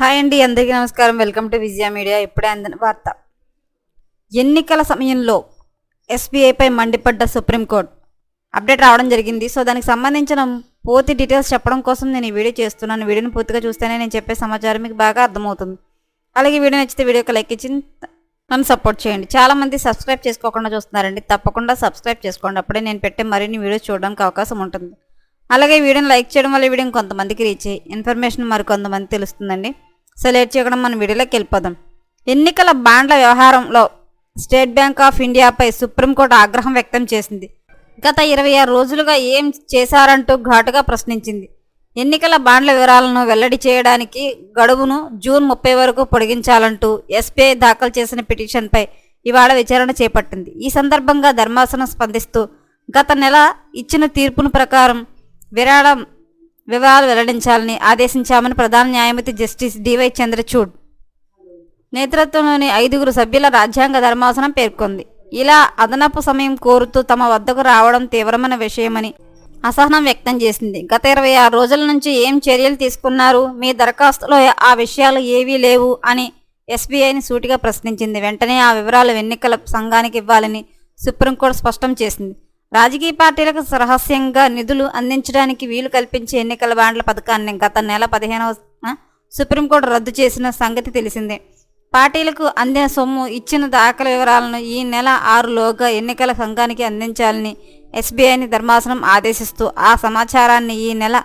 Hi అండి అందరికీ నమస్కారం. Welcome to Vijaya media. ఇప్పుడే అందిన వార్త. ఎన్నికల సమయంలో ఎస్బీఐపై మండిపడ్డ సుప్రీంకోర్టు. అప్డేట్ రావడం జరిగింది. సో దానికి సంబంధించిన పూర్తి డీటెయిల్స్ చెప్పడం కోసం నేను ఈ వీడియో చేస్తున్నాను. వీడియోని పూర్తిగా చూస్తేనే నేను చెప్పే సమాచారం మీకు బాగా అర్థమవుతుంది. అలాగే వీడియో నచ్చితే వీడియోకి లైక్ ఇచ్చి నన్ను సపోర్ట్ చేయండి. చాలామంది సబ్స్క్రైబ్ చేసుకోకుండా చూస్తున్నారండి. తప్పకుండా సబ్స్క్రైబ్ చేసుకోండి. అప్పుడే నేను పెట్టే మరిన్ని వీడియోస్ చూడడానికి అవకాశం ఉంటుంది. అలాగే వీడియోని లైక్ చేయడం వల్ల వీడియోని వీడియో కొంతమందికి రీచ్ అయ్యి ఇన్ఫర్మేషన్ మరి తెలుస్తుందండి. సో లేట్ చేయకుండా మన వీడియోలోకి వెళ్ళిపోదాం. ఎన్నికల బాండ్ల వ్యవహారంలో స్టేట్ బ్యాంక్ ఆఫ్ ఇండియాపై సుప్రీంకోర్టు ఆగ్రహం వ్యక్తం చేసింది. గత ఇరవై ఆరు రోజులుగా ఏం చేశారంటూ ఘాటుగా ప్రశ్నించింది. ఎన్నికల బాండ్ల వివరాలను వెల్లడి చేయడానికి గడువును జూన్ ముప్పై వరకు పొడిగించాలంటూ ఎస్బీఐ దాఖలు చేసిన పిటిషన్పై ఇవాళ విచారణ చేపట్టింది. ఈ సందర్భంగా ధర్మాసనం స్పందిస్తూ గత నెల ఇచ్చిన తీర్పును ప్రకారం విరాళం వివరాలు వెల్లడించాలని ఆదేశించామని ప్రధాన న్యాయమూర్తి జస్టిస్ డివై చంద్రచూడ్. నేతృత్వంలోని ఐదుగురు సభ్యుల రాజ్యాంగ ధర్మాసనం పేర్కొంది. ఇలా అదనపు సమయం కోరుతూ తమ వద్దకు రావడం తీవ్రమైన విషయమని అసహనం వ్యక్తం చేసింది. గత ఇరవై ఆరు రోజుల నుంచి ఏం చర్యలు తీసుకున్నారు? మీ దరఖాస్తులో ఆ విషయాలు ఏవీ లేవు? అని ఎస్బీఐని సూటిగా ప్రశ్నించింది. వెంటనే ఆ వివరాలు ఎన్నికల సంఘానికి ఇవ్వాలని సుప్రీంకోర్టు స్పష్టం చేసింది. రాజకీయ పార్టీలకు రహస్యంగా నిధులు అందించడానికి వీలు కల్పించే ఎన్నికల బాండ్ల పథకాన్ని గత నెల పదిహేనవ సుప్రీంకోర్టు రద్దు చేసిన సంగతి తెలిసిందే. పార్టీలకు అందిన సొమ్ము ఇచ్చిన దాఖల వివరాలను ఈ నెల ఆరులోగా ఎన్నికల సంఘానికి అందించాలని ఎస్బీఐని ధర్మాసనం ఆదేశిస్తూ ఆ సమాచారాన్ని ఈ నెల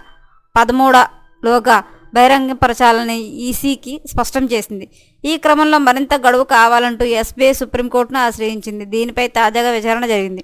పదమూడలోగా బహిరంగపరచాలని ఈసీకి స్పష్టం చేసింది. ఈ క్రమంలో మరింత గడువు కావాలంటూ ఎస్బీఐ సుప్రీంకోర్టును ఆశ్రయించింది. దీనిపై తాజాగా విచారణ జరిగింది.